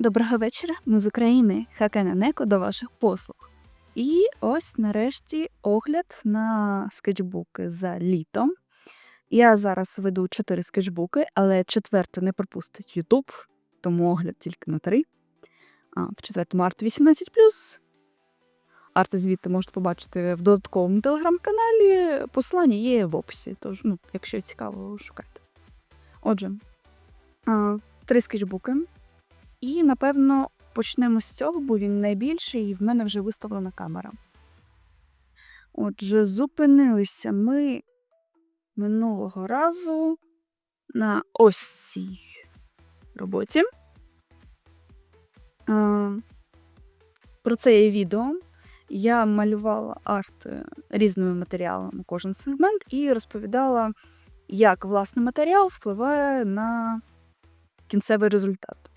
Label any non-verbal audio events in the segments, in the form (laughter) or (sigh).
Доброго вечора, ми з України. Хакена Неко до ваших послуг. І ось нарешті огляд на скетчбуки за літо. Я зараз веду 4 скетчбуки, але четверту не пропустить YouTube, тому огляд тільки на 3. А, в четвертому арт 18. Арти звідти можете побачити в додатковому телеграм-каналі. Посилання є в описі, тож, ну, якщо цікаво, шукайте. Отже, три скетчбуки. І, напевно, почнемо з цього, бо він найбільший, і в мене вже виставлена камера. Отже, зупинилися ми минулого разу на ось цій роботі. Про це є відео. Я малювала арт різними матеріалами кожен сегмент і розповідала, як власний матеріал впливає на кінцевий результат.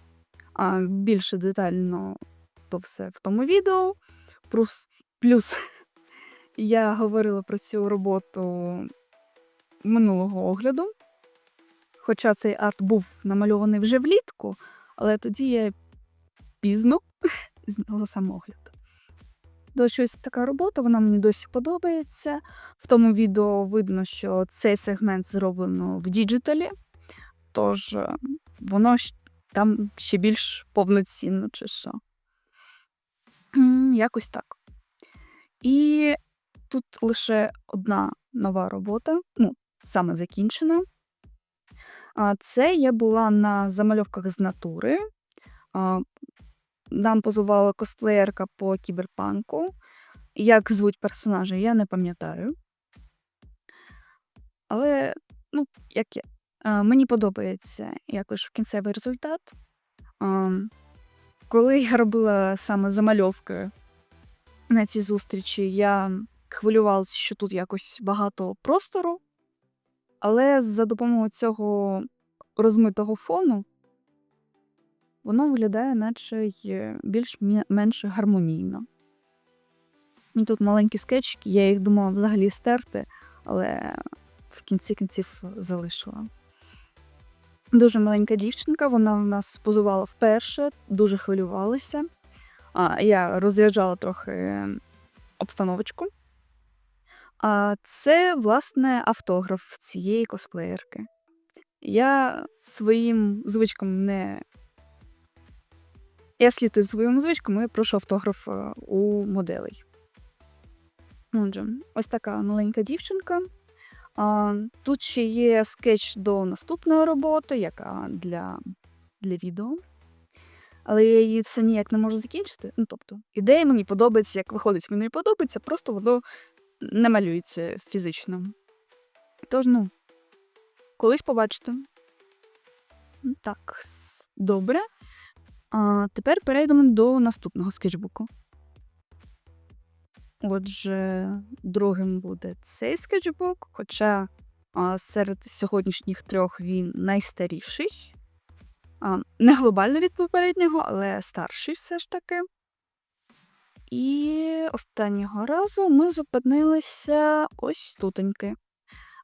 А більше детально то все в тому відео. Плюс, плюс (laughs) я говорила про цю роботу минулого огляду. Хоча цей арт був намальований вже влітку, але тоді я пізно (laughs) зняла сам огляд. То щось така робота, вона мені досі подобається. В тому відео видно, що цей сегмент зроблено в діджиталі, тож е, воно щ- там ще більш повноцінно, чи що. Якось так. І тут лише одна нова робота, ну, саме закінчена. Це я була на замальовках з натури. Нам позувала косплеєрка по кіберпанку. Як звуть персонажа, я не пам'ятаю. Але, ну, як є. А, Мені подобається якось кінцевий результат. Коли я робила саме замальовки на цій зустрічі, я хвилювалася, що тут якось багато простору, але за допомогою цього розмитого фону воно виглядає, наче більш-менш гармонійно. І тут маленькі скетчики, я їх думала взагалі стерти, але в кінці кінців залишила. Дуже маленька дівчинка, вона в нас позувала вперше, дуже хвилювалася. А, я розряджала трохи обстановочку. А це, власне, автограф цієї косплеєрки. Я своїм звичкам не. Я слідую своїм звичкам і прошу автограф е, у моделей. Отже, ось така маленька дівчинка. Тут ще є скетч до наступної роботи, яка для, для відео. Але я її все ніяк не можу закінчити. Ну, тобто, ідея мені подобається, як виходить, мені подобається, просто воно не малюється фізично. Тож, ну, колись побачите. М, Так, добре. А, тепер перейдемо до наступного скетчбуку. Отже, другим буде цей скетчбук, хоча а, серед сьогоднішніх трьох він найстаріший. А, не глобально від попереднього, але старший все ж таки. І останнього разу ми зупинилися ось тутоньки.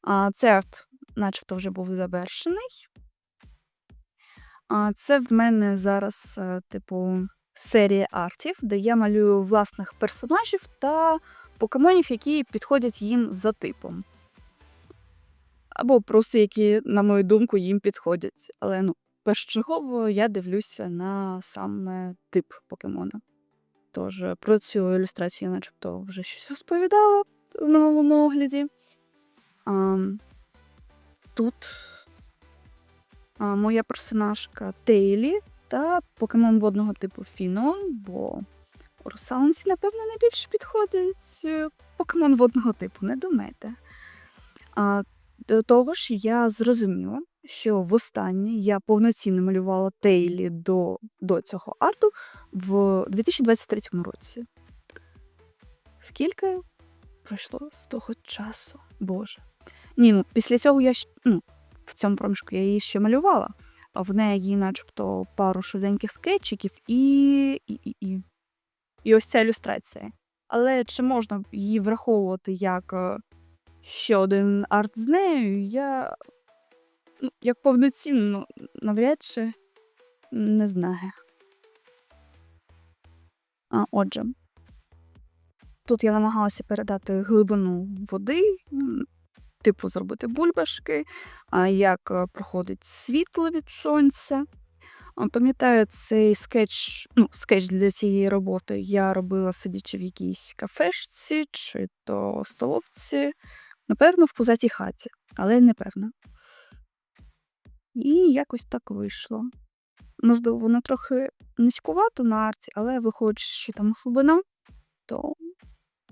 А, Цей арт, начебто, вже був завершений. А, Це в мене зараз, е, типу, серія артів, де я малюю власних персонажів та покемонів, які підходять їм за типом. Або просто які, на мою думку, їм підходять. Але ну, першочергово я дивлюся на саме тип покемона. Тож про цю ілюстрацію начебто вже щось розповідала в минулому огляді. А, тут а, моя персонажка Тейлі та покемон водного типу Фінон, бо у Русалансі, напевно, найбільше підходить е, покемон водного типу, не думайте. А, до того ж, я зрозуміла, що востаннє я повноцінно малювала Тейлі до, до цього арту в 2023 році. Скільки пройшло з того часу? Боже. Ні, ну після цього я ну, в цьому проміжку я її ще малювала. В неї начебто пару швиденьких скетчиків і, і, і, і, і ось ця ілюстрація. Але чи можна її враховувати як е, ще один арт з нею, я ну, як повноцінно навряд чи не знаю. А, отже, тут я намагалася передати глибину води, типу зробити бульбашки, як е, проходить світло від сонця. Пам'ятаю, цей скетч, ну, скетч для цієї роботи я робила сидячи в якійсь кафешці чи то столовці, напевно, в пузатій хаті, але не певна. І якось так вийшло. Можливо, воно трохи низькувато на арці, але виходить, що там глибина, то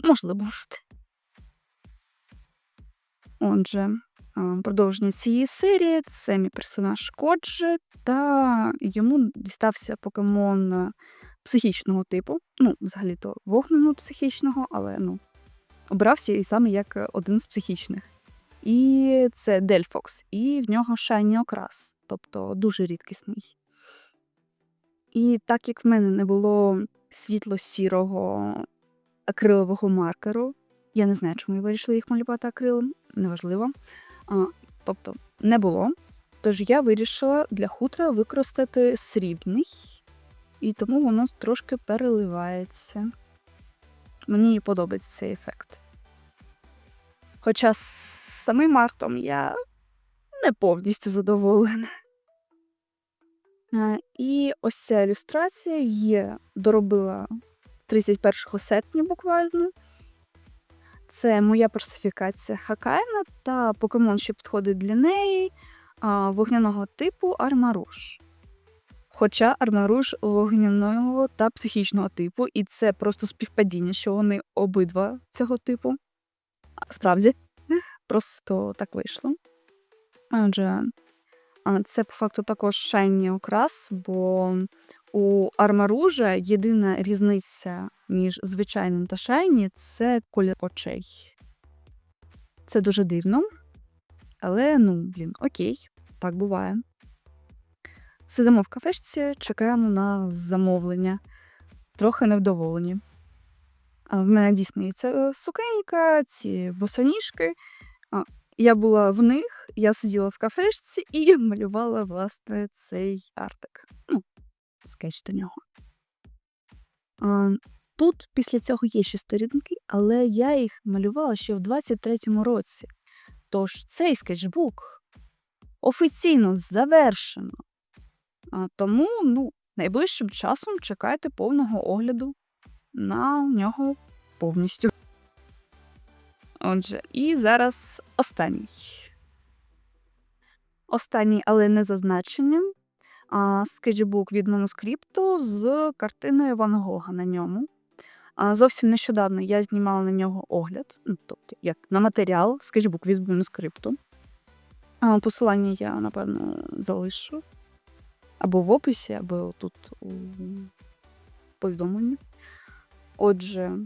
можливо. (laughs) Отже, продовження цієї серії це мій персонаж Коджи, та йому дістався покемон психічного типу. Ну, взагалі-то вогненого психічного, але ну, обрався і саме як е, один з психічних. І це Дельфокс, і в нього шайні окрас, тобто дуже рідкісний. І так як в мене не було світло-сірого акрилового маркеру, я не знаю, чому я вирішила їх малювати акрилом, неважливо. Тобто не було. Тож я вирішила для хутра використати срібний, і тому воно трошки переливається. Мені подобається цей ефект. Хоча з самим артом я не повністю задоволена. І ось ця ілюстрація є доробила 31 серпня буквально. Це моя персифікація Хакайна та покемон, що підходить для неї, вогняного типу Армаруш. Хоча Армаруш вогняного та психічного типу, і це просто співпадіння, що вони обидва цього типу. Справді, просто так вийшло. Адже це по факту також шайні окрас, бо у Армаружа єдина різниця між звичайним та шайні це колір очей. Це дуже дивно. Але, ну, блін, окей, так буває. Сидимо в кафешці, чекаємо на замовлення. Трохи невдоволені. А в мене дійсно є ця сукенька, ці босоніжки. А, я була в них, я сиділа в кафешці і малювала, власне, цей артик. Ну, скетч до нього. Тут після цього є ще сторінки, але я їх малювала ще в 23-му році. Тож цей скетчбук офіційно завершено. А, тому ну, найближчим часом чекайте повного огляду на нього повністю. Отже, і зараз останній. Останній, але не зазначенням. Скетчбук від манускрипту з картиною Ван Гога на ньому. Зовсім нещодавно я знімала на нього огляд, ну, тобто як на матеріал, скетчбук від манускрипту. Посилання я, напевно, залишу. Або в описі, або тут у повідомленні. Отже,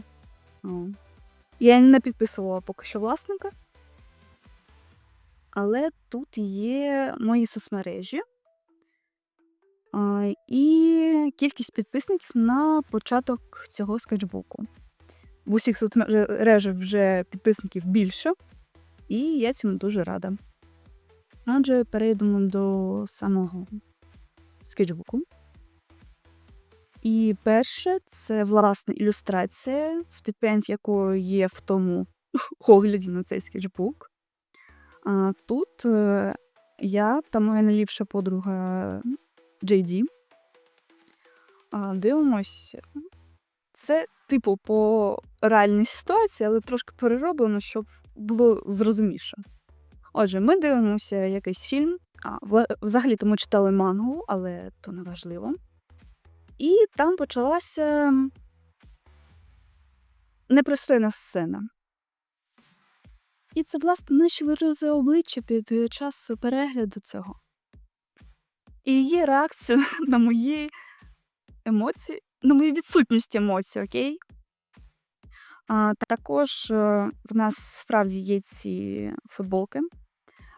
я не підписувала поки що власника. Але тут є мої соцмережі. І кількість підписників на початок цього скетчбуку. В усіх соцмережах вже підписників більше, і я цьому дуже рада. Отже, перейдемо до самого скетчбуку. І перше це власне ілюстрація, спідпейнт якої є в тому (laughs) огляді на цей скетчбук. А тут е, я та моя найліпша подруга JD. Дивимось. Це, типу, по реальній ситуації, але трошки перероблено, щоб було зрозуміше. Отже, ми дивимося якийсь фільм. А, Взагалі-то ми читали мангу, але то не важливо. І там почалася непристойна сцена. І це, власне, наші вирази обличчя під час перегляду цього. І її реакція (laughs) на мої емоції, на мою відсутність емоцій, окей? А, Також е, в нас справді є ці футболки.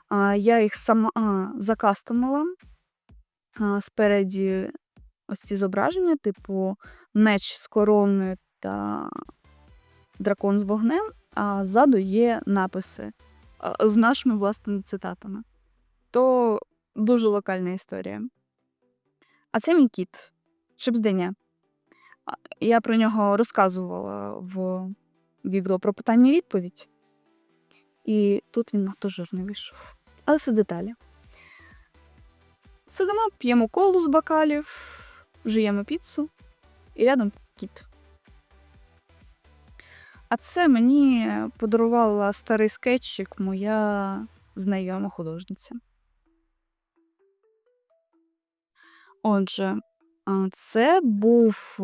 А, Я їх сама закастомила. Спереді ось ці зображення, типу меч з короною та дракон з вогнем, а ззаду є написи з нашими власними цитатами. То дуже локальна історія. А це мій кіт, Шипзденя. Я про нього розказувала в відео про питання і відповідь. І тут він надто жирний вийшов. Але це деталі. Сидимо, п'ємо колу з бокалів, жуємо піцу, і рядом кіт. А це мені подарувала старий скетчик моя знайома художниця. Отже, це був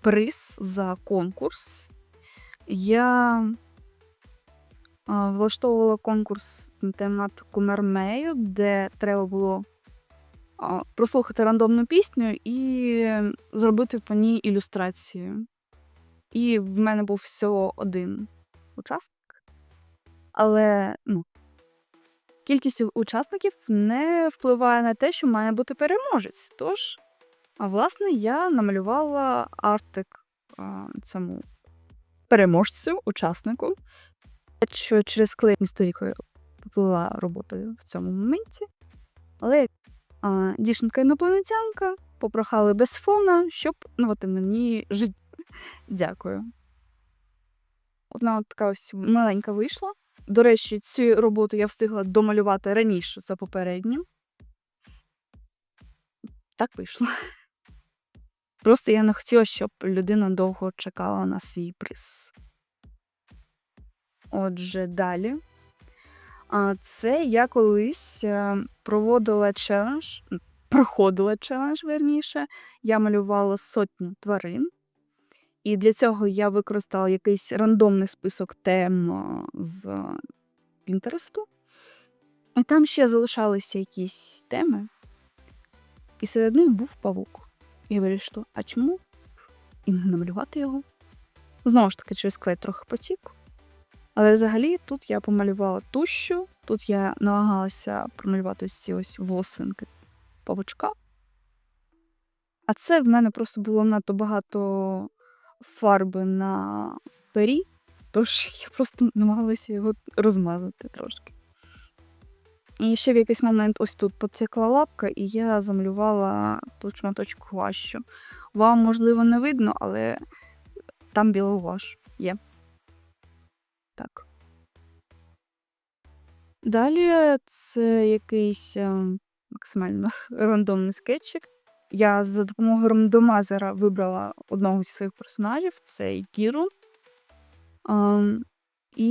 приз за конкурс. Я влаштовувала конкурс на тематику Мермею, де треба було прослухати рандомну пісню і зробити по ній ілюстрацію. І в мене був всього один учасник. Але ну, кількість учасників не впливає на те, що має бути переможець. Тож, а власне, я намалювала артик цьому переможцю, учаснику. Що через клейну сторінку була робота в цьому моменті. Але а, дівчинка інопланетянка попрохали без фона, щоб ну, от мені життя. Дякую. Одна така ось маленька вийшла. До речі, цю роботу я встигла домалювати раніше за попереднім. Так вийшло. Просто я не хотіла, щоб людина довго чекала на свій приз. Отже, далі. Це я колись е, проводила челендж, проходила челендж, верніше. Я малювала сотню тварин. І для цього я використала якийсь рандомний список тем з Пінтересту. І там ще залишалися якісь теми. І серед них був павук. Я вирішила, а чому? І не намалювати його. Знову ж таки, через клей трохи потік. Але взагалі тут я помалювала тущу, тут я намагалася промалювати ці ось волосинки павучка. А це в мене просто було надто багато фарби на пері, тож я просто намагалася його розмазати трошки. І ще в якийсь момент ось тут потекла лапка, і я замалювала тут шматочок гуашу. Вам, можливо, не видно, але там білий гуаш є. Так. Далі це якийсь ем, максимально (laughs) рандомний скетчик. Я за допомогою рандомайзера вибрала одного зі своїх персонажів це Кіру. Ем, і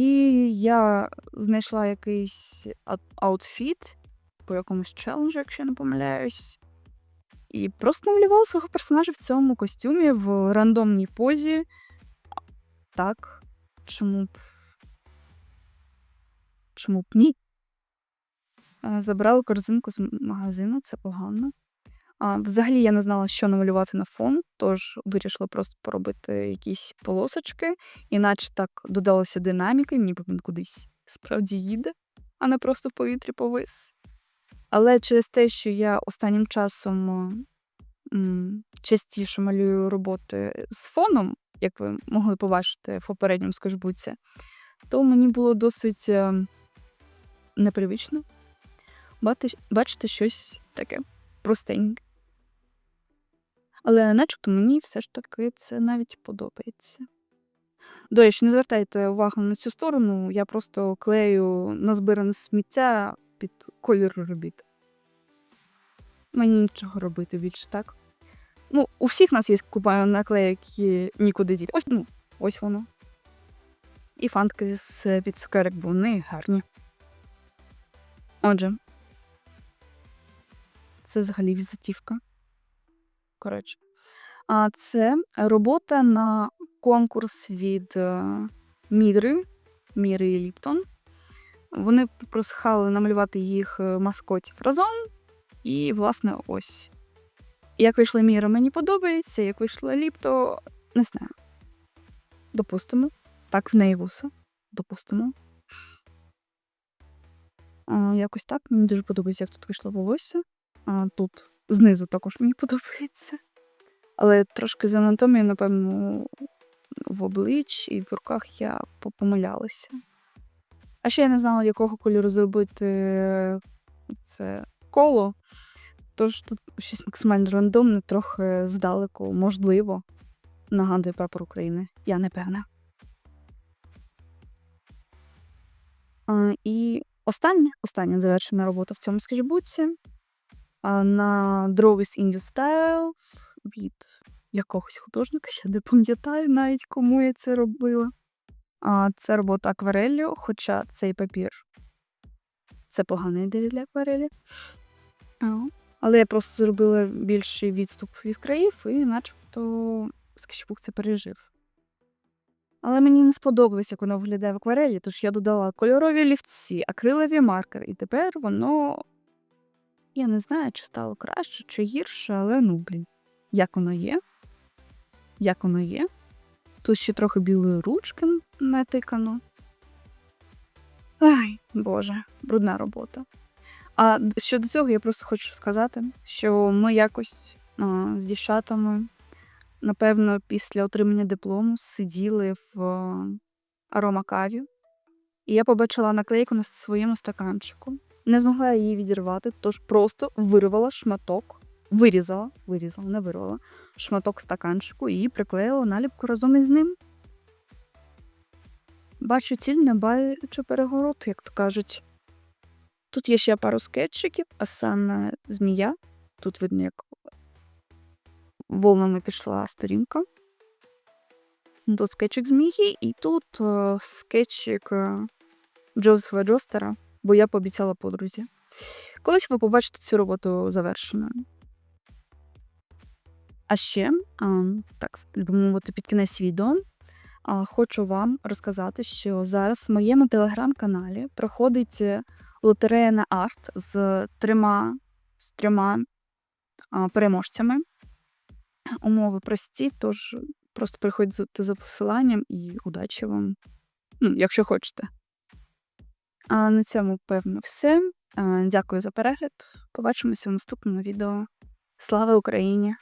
я знайшла якийсь аутфіт по якомусь челенджу, якщо я не помиляюсь. І просто намалювала свого персонажа в цьому костюмі в рандомній позі. Так, чому б. Чому б ні? Е, Забрала корзинку з магазину, це погано. А, взагалі я не знала, що намалювати на фон, тож вирішила просто поробити якісь полосочки, іначе так додалося динаміки, ніби він кудись справді їде, а не просто в повітрі повис. Але через те, що я останнім часом м, частіше малюю роботи з фоном, як ви могли побачити в попередньому скажбуці, то мені було досить е, непривично бачити щось таке простеньке. Але начебто мені все ж таки це навіть подобається. До речі, не звертайте увагу на цю сторону, я просто клею назбиране сміття під колір робіт. Мені нічого робити більше, так? Ну, у всіх нас є купа наклеїк, які нікуди діти. Ось, ну, ось воно. І фантки з під цукерок, бо вони гарні. Отже, це взагалі візитівка. Коротше. А це робота на конкурс від е, Мідри, Міри і Ліптон. Вони просхали намалювати їх е, маскотів разом. І, власне, ось. Як вийшла Міра, мені подобається, як вийшла Ліпто, не знаю. Допустимо. Так, в неї вуса. Допустимо. Якось так. Мені дуже подобається, як тут вийшло волосся. А, тут знизу також мені подобається. Але трошки з анатомією, напевно, в обличчі і в руках я попомилялася. А ще я не знала, якого кольору зробити це коло. Тож тут щось максимально рандомне, трохи здалеку, можливо. нагадує прапор України. Я не певна. І остання, остання завершена робота в цьому скетчбуці на Draw with in Your Style від якогось художника, я не пам'ятаю навіть, кому я це робила. А, це робота аквареллю, хоча цей папір це погана ідея для акварелі. Але я просто зробила більший відступ від країв, і начебто скетчбук це пережив. Але мені не сподобалось, як воно виглядає в акварелі, тож я додала кольорові олівці, акрилові маркери, і тепер воно. Я не знаю, чи стало краще, чи гірше, але ну, блін, як воно є. Як воно є. Тут ще трохи білої ручки натикано. Ай, Боже, брудна робота. А щодо цього я просто хочу сказати, що ми якось а, з дівчатами, напевно, після отримання диплому сиділи в аромакаві, і я побачила наклейку на своєму стаканчику. Не змогла її відірвати, тож просто вирвала шматок, вирізала, вирізала, не вирвала шматок стаканчику і приклеїла наліпку разом із ним. Бачу ціль, не бачу перегород, як то кажуть. Тут є ще пару скетчиків, а саме змія. Тут видно, як волнами пішла сторінка. Тут скетчик змії, і тут е, скетчик е, Джозефа Джостера, бо я пообіцяла подрузі. Колись ви побачите цю роботу завершеною. А ще, а, так, мовити, під кінець відео а, хочу вам розказати, що зараз в моєму телеграм-каналі проходить е, лотерея на арт з трьома, з трьома а, переможцями. Умови прості, тож просто приходьте за посиланням і удачі вам, ну, якщо хочете. А на цьому, певно, все. Дякую за перегляд. Побачимося в наступному відео. Слава Україні!